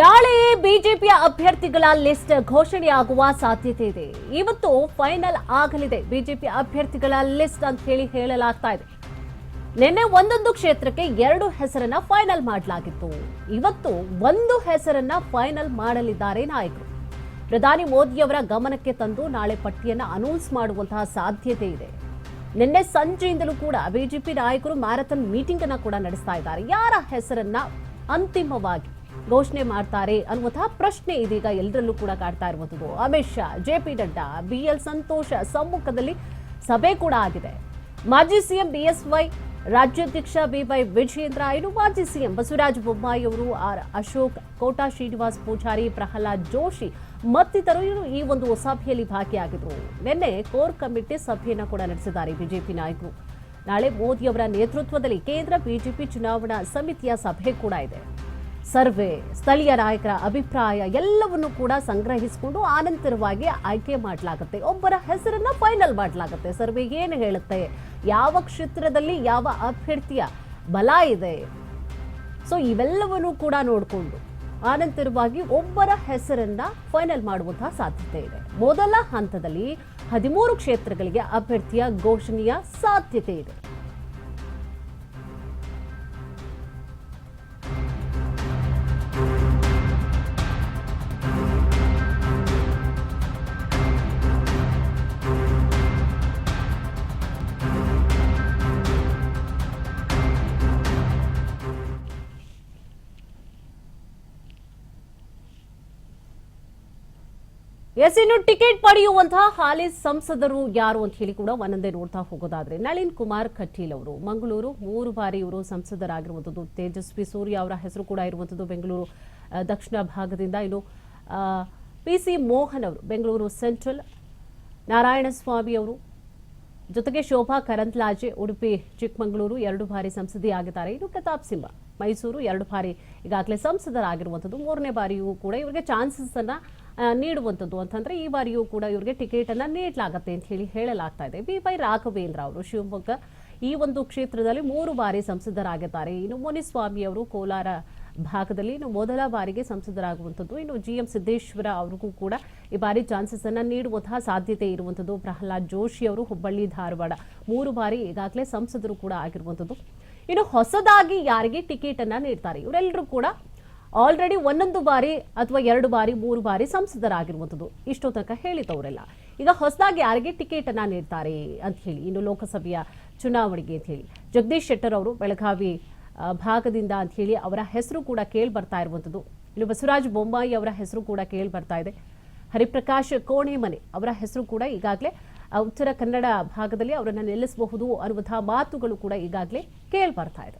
ನಾಳೆ ಬಿಜೆಪಿಯ ಅಭ್ಯರ್ಥಿಗಳ ಲಿಸ್ಟ್ ಘೋಷಣೆಯಾಗುವ ಸಾಧ್ಯತೆ ಇದೆ. ಇವತ್ತು ಫೈನಲ್ ಆಗಲಿದೆ. ಬಿಜೆಪಿ ಅಭ್ಯರ್ಥಿಗಳ ಲಿಸ್ಟ್ ಅಂತ ಹೇಳಿ ಹೇಳಲಾಗ್ತಾ ಇದೆ. ನಿನ್ನೆ ಒಂದೊಂದು ಕ್ಷೇತ್ರಕ್ಕೆ ಎರಡು ಹೆಸರನ್ನ ಫೈನಲ್ ಮಾಡಲಾಗಿತ್ತು. ಇವತ್ತು ಒಂದು ಹೆಸರನ್ನ ಫೈನಲ್ ಮಾಡಲಿದ್ದಾರೆ ನಾಯಕರು. ಪ್ರಧಾನಿ ಮೋದಿಯವರ ಗಮನಕ್ಕೆ ತಂದು ನಾಳೆ ಪಟ್ಟಿಯನ್ನ ಅನೌನ್ಸ್ ಮಾಡುವಂತಹ ಸಾಧ್ಯತೆ ಇದೆ. ನಿನ್ನೆ ಸಂಜೆಯಿಂದಲೂ ಕೂಡ ಬಿಜೆಪಿ ನಾಯಕರು ಮ್ಯಾರಥಾನ್ ಮೀಟಿಂಗ್ ಅನ್ನ ಕೂಡ ನಡೆಸ್ತಾ ಇದ್ದಾರೆ. ಯಾರ ಹೆಸರನ್ನ ಅಂತಿಮವಾಗಿ? ಘೋಷಣೆ ಮಾಡ್ತಾರೆ ಅನ್ನುವಂತಹ ಪ್ರಶ್ನೆ ಇದೀಗ ಎಲ್ಲರಲ್ಲೂ ಕೂಡ ಕಾಡ್ತಾ ಇರುವಂತದ್ದು Amit Shah, J P Nadda, B L Santosh ಸಮ್ಮುಖದಲ್ಲಿ ಸಭೆ ಕೂಡ ಆಗಿದೆ. ಮಾಜಿ ಸಿಎಂ ವೈ ರಾಜ್ಯಾಧ್ಯಕ್ಷ ಬಿವೈ ವಿಜಯೇಂದ್ರ ಇನ್ನು ಮಾಜಿ ಸಿಎಂ ಬಸವರಾಜ ಬೊಮ್ಮಾಯಿ ಅವರು, ಆರ್ ಅಶೋಕ್, ಕೋಟಾ ಶ್ರೀನಿವಾಸ್ ಪೂಜಾರಿ, ಪ್ರಹ್ಲಾದ್ ಜೋಶಿ ಮತ್ತಿತರರು ಈ ಒಂದು ಸಭೆಯಲ್ಲಿ ಭಾಗಿಯಾಗಿದ್ರು. ನಿನ್ನೆ ಕೋರ್ ಕಮಿಟಿ ಸಭೆಯನ್ನು ಕೂಡ ನಡೆಸಿದ್ದಾರೆ ಬಿಜೆಪಿ ನಾಯಕರು. ನಾಳೆ ಮೋದಿಯವರ ನೇತೃತ್ವದಲ್ಲಿ ಕೇಂದ್ರ ಬಿಜೆಪಿ ಚುನಾವಣಾ ಸಮಿತಿಯ ಸಭೆ ಕೂಡ ಇದೆ. ಸರ್ವೆ, ಸ್ಥಳೀಯ ನಾಯಕರ ಅಭಿಪ್ರಾಯ ಎಲ್ಲವನ್ನು ಕೂಡ ಸಂಗ್ರಹಿಸಿಕೊಂಡು ಆನಂತರವಾಗಿ ಆಯ್ಕೆ ಮಾಡಲಾಗುತ್ತೆ. ಒಬ್ಬರ ಹೆಸರನ್ನು ಫೈನಲ್ ಮಾಡಲಾಗುತ್ತೆ. ಸರ್ವೆ ಏನು ಹೇಳುತ್ತೆ? ಯಾವ ಕ್ಷೇತ್ರದಲ್ಲಿ ಯಾವ ಅಭ್ಯರ್ಥಿಯ ಬಲ ಇದೆ? ಸೊ ಇವೆಲ್ಲವನ್ನು ಕೂಡ ನೋಡಿಕೊಂಡು ಆನಂತರವಾಗಿ ಒಬ್ಬರ ಹೆಸರನ್ನ ಫೈನಲ್ ಮಾಡುವಂತಹ ಸಾಧ್ಯತೆ ಇದೆ. ಮೊದಲ ಹಂತದಲ್ಲಿ ಹದಿಮೂರು ಕ್ಷೇತ್ರಗಳಿಗೆ ಅಭ್ಯರ್ಥಿಯ ಘೋಷಣೆಯ ಸಾಧ್ಯತೆ ಇದೆ. ಎಸ್ ಟಿಕೆಟ್ ಪಡೆಯುವಂತಹ ಹಾಲಿ ಸಂಸದರು ಯಾರು ಅಂತ ಹೇಳಿ ಕೂಡ ಒಂದೊಂದೇ ನೋಡ್ತಾ ಹೋಗೋದಾದ್ರೆ ನಳಿನ್ ಕುಮಾರ್ ಕಟೀಲ್ ಅವರು. ಮಂಗಳೂರು ಮೂರು ಬಾರಿ ಇವರು ಸಂಸದರಾಗಿರುವಂಥದ್ದು. ತೇಜಸ್ವಿ ಸೂರ್ಯ ಅವರ ಹೆಸರು ಕೂಡ ಇರುವಂಥದ್ದು ಬೆಂಗಳೂರು ದಕ್ಷಿಣ ಭಾಗದಿಂದ. ಇನ್ನು ಪಿ ಸಿ ಮೋಹನ್ ಅವರು ಬೆಂಗಳೂರು ಸೆಂಟ್ರಲ್. ನಾರಾಯಣಸ್ವಾಮಿ ಅವರು ಜೊತೆಗೆ ಶೋಭಾ ಕರಂತ್ಲಾಜೆ ಉಡುಪಿ, ಚಿಕ್ಕಮಗಳೂರು ಎರಡು ಬಾರಿ ಸಂಸದಿಯಾಗಿದ್ದಾರೆ. ಇನ್ನು ಪ್ರತಾಪ್ ಸಿಂಹ, ಮೈಸೂರು ಎರಡು ಬಾರಿ ಈಗಾಗಲೇ ಸಂಸದರಾಗಿರುವಂಥದ್ದು. ಮೂರನೇ ಬಾರಿಯೂ ಕೂಡ ಇವರಿಗೆ ಚಾನ್ಸಸ್ ಅನ್ನ ನೀಡುವಂಥದ್ದು ಅಂತಂದ್ರೆ ಈ ಬಾರಿಯೂ ಕೂಡ ಇವರಿಗೆ ಟಿಕೆಟ್ ಅನ್ನ ನೀಡಲಾಗತ್ತೆ ಅಂತ ಹೇಳಿ ಹೇಳಲಾಗ್ತಾ ಇದೆ. ಬಿ ವೈ ರಾಘವೇಂದ್ರ ಅವರು ಶಿವಮೊಗ್ಗ ಈ ಒಂದು ಕ್ಷೇತ್ರದಲ್ಲಿ ಮೂರು ಬಾರಿ ಸಂಸದರಾಗಿದ್ದಾರೆ. ಇನ್ನು ಮುನಿಸ್ವಾಮಿ ಅವರು ಕೋಲಾರ ಭಾಗದಲ್ಲಿ ಇನ್ನು ಮೊದಲ ಬಾರಿಗೆ ಸಂಸದರಾಗುವಂಥದ್ದು. ಇನ್ನು ಜಿ ಎಂ ಸಿದ್ದೇಶ್ವರ ಅವ್ರಿಗೂ ಕೂಡ ಈ ಬಾರಿ ಚಾನ್ಸಸ್ ಅನ್ನ ನೀಡುವಂತಹ ಸಾಧ್ಯತೆ ಇರುವಂಥದ್ದು. ಪ್ರಹ್ಲಾದ್ ಜೋಶಿ ಅವರು ಹುಬ್ಬಳ್ಳಿ, ಧಾರವಾಡ ಮೂರು ಬಾರಿ ಈಗಾಗಲೇ ಸಂಸದರು ಕೂಡ ಆಗಿರುವಂಥದ್ದು. ಇನ್ನು ಹೊಸದಾಗಿ ಯಾರಿಗೆ ಟಿಕೆಟ್ ಅನ್ನ ನೀಡ್ತಾರೆ? ಇವರೆಲ್ಲರೂ ಕೂಡ ಆಲ್ರೆಡಿ ಒಂದೊಂದು ಬಾರಿ ಅಥವಾ ಎರಡು ಬಾರಿ, ಮೂರು ಬಾರಿ ಸಂಸದರಾಗಿರುವಂಥದ್ದು. ಇಷ್ಟೋ ತನಕ ಹೇಳಿದವರೆಲ್ಲ. ಈಗ ಹೊಸದಾಗಿ ಯಾರಿಗೆ ಟಿಕೆಟ್ ಅನ್ನ ನೀಡ್ತಾರೆ ಅಂತ ಹೇಳಿ, ಇನ್ನು ಲೋಕಸಭೆಯ ಚುನಾವಣೆಗೆ ಅಂತ ಹೇಳಿ. ಜಗದೀಶ್ ಶೆಟ್ಟರ್ ಅವರು ಬೆಳಗಾವಿ ಭಾಗದಿಂದ ಅಂತ ಹೇಳಿ ಅವರ ಹೆಸರು ಕೂಡ ಕೇಳಿ ಬರ್ತಾ ಇರುವಂಥದ್ದು ಇಲ್ಲಿ ಬಸವರಾಜ ಬೊಮ್ಮಾಯಿ ಅವರ ಹೆಸರು ಕೂಡ ಕೇಳಿ ಬರ್ತಾ ಇದೆ. ಹರಿಪ್ರಕಾಶ್ ಕೋಣೆಮನೆ ಅವರ ಹೆಸರು ಕೂಡ ಈಗಾಗಲೇ ಉತ್ತರ ಕನ್ನಡ ಭಾಗದಲ್ಲಿ ಅವರನ್ನು ನಿಲ್ಲಿಸಬಹುದು ಅನ್ನುವಂತಹ ಮಾತುಗಳು ಕೂಡ ಈಗಾಗಲೇ ಕೇಳಿ ಬರ್ತಾ ಇದೆ.